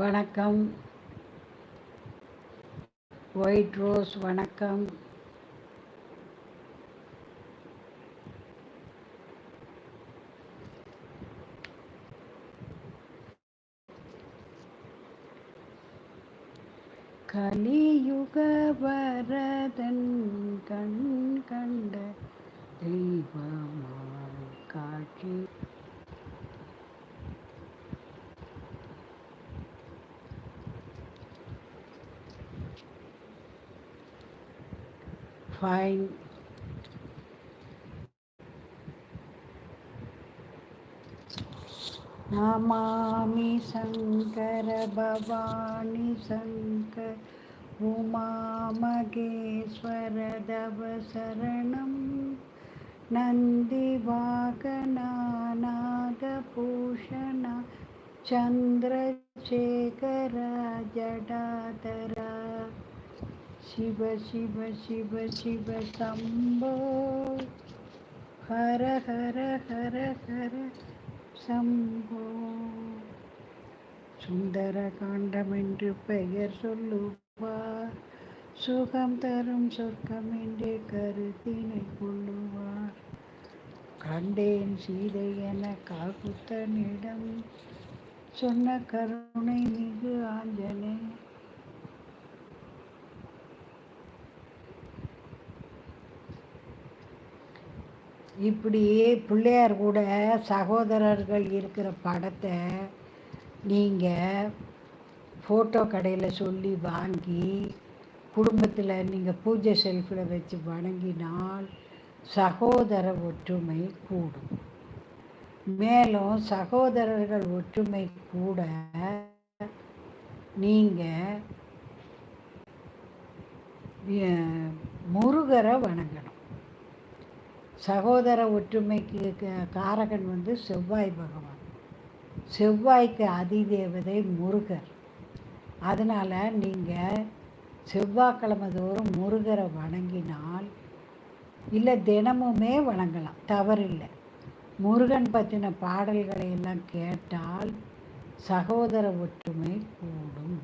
வணக்கம். White rose வணக்கம். கலியுக வரதன் கண் கண்ட தெய்வமாய் காட்சி फैन् अमामि शङ्कर भवाणी शङ्क उमा मघेश्वर चन्द्रशेखर जडातरु शिव शिव शिव शिव शम्भो हर हर हर हर சம்போ சுந்தர காண்டம் என்று பெயர் சொல்லுவார் சுகம் தரும் சொர்க்கம் என்றே கருத்தினை கொள்ளுவார் கண்டேன் சீதை என காகுத்தனிடம் சொன்ன கருணை மிகு இப்படி பிள்ளையார் கூட சகோதரர்கள் இருக்கிற படத்தை நீங்கள் ஃபோட்டோ கடையில் சொல்லி வாங்கி குடும்பத்தில் நீங்கள் பூஜை செல்ஃபில் வச்சு வணங்கினால் சகோதர ஒற்றுமை கூடும். மேலும் சகோதரர்கள் ஒற்றுமை கூட நீங்கள் முருகரை வணங்கணும். சகோதர ஒற்றுமைக்கு காரகன் வந்து செவ்வாய் பகவான். செவ்வாய்க்கு அதிதேவதை முருகர். அதனால் நீங்கள் செவ்வாய்க்கிழமை தோறும் முருகரை வணங்கினால் இல்லை தினமுமே வணங்கலாம் தவறில்லை. முருகன் பற்றின பாடல்களை எல்லாம் கேட்டால் சகோதர ஒற்றுமை கூடும்.